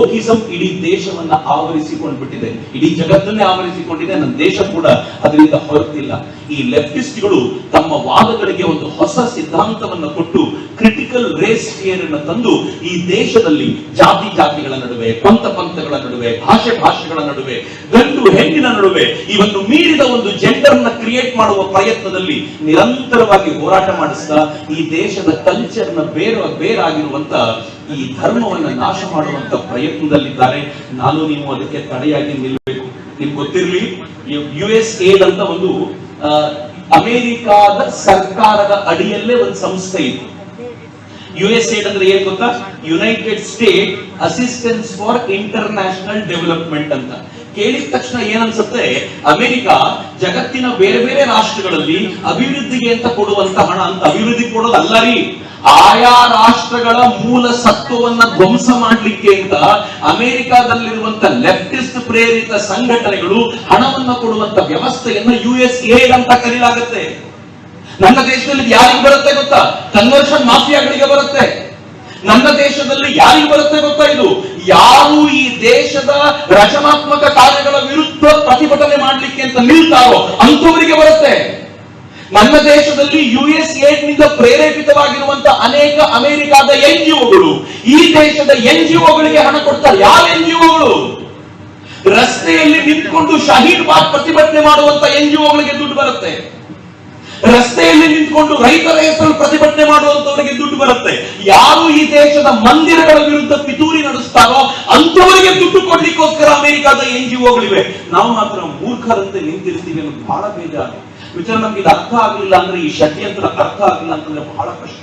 ವೋಕಿಸಂ ಇಡೀ ದೇಶವನ್ನ ಆವರಿಸಿಕೊಂಡು ಬಿಟ್ಟಿದೆ ಇಡೀ ಜಗತ್ತನ್ನೇ ಆವರಿಸಿಕೊಂಡಿದೆ. ನನ್ನ ದೇಶ ಕೂಡ ಅದರಿಂದ ಹೊರತಿಲ್ಲ ಈ ಲೆಫ್ಟಿಸ್ಟ್ಗಳು ತಮ್ಮ ವಾದಗಳಿಗೆ ಒಂದು ಹೊಸ ಸಿದ್ಧಾಂತವನ್ನು ಕೊಟ್ಟು ಕ್ರಿಟಿಕಲ್ ರೇಸ್ ಫಿಯರ್ ಅನ್ನು ತಂದು ಈ ದೇಶದಲ್ಲಿ ಜಾತಿ ಜಾತಿಗಳ ನಡುವೆ, ಪಂಥ ಪಂಥಗಳ ನಡುವೆ, ಭಾಷೆ ಭಾಷೆಗಳ ನಡುವೆ, ಗಂಡು ಹೆಣ್ಣಿನ ನಡುವೆ ಇವನ್ನು ಮೀರಿದ ಒಂದು ಜೆಂಡರ್ನ ಕ್ರಿಯೇಟ್ ಮಾಡುವ ಪ್ರಯತ್ನದಲ್ಲಿ ನಿರಂತರವಾಗಿ ಹೋರಾಟ ಮಾಡಿಸ್ತಾ ಈ ದೇಶದ ಕಲ್ಚರ್ನ ಬೇರ ಬೇರಾಗಿರುವಂತ ಈ ಧರ್ಮವನ್ನ ನಾಶ ಮಾಡುವಂತ ಪ್ರಯತ್ನದಲ್ಲಿದ್ದಾರೆ. ನಾನು ನೀವು ಅದಕ್ಕೆ ತಡೆಯಾಗಿ ನಿಲ್ಲಬೇಕು ನಿಮ್ಗೆ ಗೊತ್ತಿರಲಿ ಯು ಎಸ್ ಏಡ್ ಅಂತ ಒಂದು ಅಮೆರಿಕಾದ ಸರ್ಕಾರದ ಅಡಿಯಲ್ಲೇ ಒಂದು ಸಂಸ್ಥೆ ಇತ್ತು ಯು ಎಸ್ ಏಡ್ ಅಂದ್ರೆ ಏನ್ ಗೊತ್ತಾ? United State assistance for international development ಅಂತ. ಕೇಳಿದ ತಕ್ಷಣ ಏನನ್ಸುತ್ತೆ? ಅಮೆರಿಕ ಜಗತ್ತಿನ ಬೇರೆ ಬೇರೆ ರಾಷ್ಟ್ರಗಳಲ್ಲಿ ಅಭಿವೃದ್ಧಿಗೆ ಅಂತ ಕೊಡುವಂತ ಹಣ ಅಂತ ಅಭಿವೃದ್ಧಿ ಕೊಡೋದಲ್ಲ ರೀ. ಆಯಾ ರಾಷ್ಟ್ರಗಳ ಮೂಲ ಸತ್ವವನ್ನ ಧ್ವಂಸ ಮಾಡಲಿಕ್ಕೆ ಅಂತ ಅಮೆರಿಕಾದಲ್ಲಿರುವಂತ ಲೆಫ್ಟಿಸ್ಟ್ ಪ್ರೇರಿತ ಸಂಘಟನೆಗಳು ಹಣವನ್ನು ಕೊಡುವಂತ ವ್ಯವಸ್ಥೆಯನ್ನು ಯು ಎಸ್ ಅಂತ ಕರೀಲಾಗುತ್ತೆ. ನನ್ನ ದೇಶದಲ್ಲಿ ಯಾರಿಗೆ ಬರುತ್ತೆ ಗೊತ್ತಾ? ಕನ್ವರ್ಷನ್ ಮಾಫಿಯಾಗಳಿಗೆ ಬರುತ್ತೆ. ನನ್ನ ದೇಶದಲ್ಲಿ ಯಾರಿಗೆ ಬರುತ್ತೆ ಗೊತ್ತಾ ಇದು? ಯಾರು ಈ ದೇಶದ ರಚನಾತ್ಮಕ ಕಾರ್ಯಗಳ ವಿರುದ್ಧ ಪ್ರತಿಭಟನೆ ಮಾಡಲಿಕ್ಕೆ ಅಂತ ನಿಲ್ತಾರೋ ಅಂತವರಿಗೆ ಬರುತ್ತೆ. ನನ್ನ ದೇಶದಲ್ಲಿ ಯು ಎಸ್ನಿಂದ ಪ್ರೇರೇಪಿತವಾಗಿರುವಂತ ಅನೇಕ ಅಮೆರಿಕಾದ ಎನ್ ಜಿಒಗಳು ಈ ದೇಶದ ಎನ್ ಜಿಒಗಳಿಗೆ ಹಣ ಕೊಡ್ತಾರೆ. ಯಾವ ಎನ್ ಜಿಒಗಳು ರಸ್ತೆಯಲ್ಲಿ ನಿಂತ್ಕೊಂಡು ಶಹೀದ್ ಬಾಗ್ ಪ್ರತಿಭಟನೆ ಮಾಡುವಂತ ಎನ್ ಜಿಒಗಳಿಗೆ ದುಡ್ಡು ಬರುತ್ತೆ. ರಸ್ತೆಯಲ್ಲಿ ನಿಂತ್ಕೊಂಡು ರೈತರ ಹೆಸರು ಪ್ರತಿಭಟನೆ ಮಾಡುವಂತವರಿಗೆ ದುಡ್ಡು ಬರುತ್ತೆ. ಯಾರು ಈ ದೇಶದ ಮಂದಿರಗಳ ವಿರುದ್ಧ ಪಿತೂರಿ ನಡೆಸ್ತಾರೋ ಅಂತವರಿಗೆ ದುಡ್ಡು ಕೊಡ್ಲಿಕ್ಕೋಸ್ಕರ ಅಮೆರಿಕಾದ ಎನ್ ಜಿ ಒಗಳಿವೆ ನಾವು ಮಾತ್ರ ಮೂರ್ಖರಂತೆ ನಿಂತಿರ್ತೀವಿ ಅನ್ನೋದು ಬಹಳ ಬೇಜಾರು. ವಿಚಾರ ನಮ್ಗೆ ಇದು ಅರ್ಥ ಆಗಲಿಲ್ಲ ಅಂದ್ರೆ ಈ ಷಡ್ಯಂತ್ರ ಅರ್ಥ ಆಗಲಿಲ್ಲ ಅಂತಂದ್ರೆ ಬಹಳ ಕಷ್ಟ.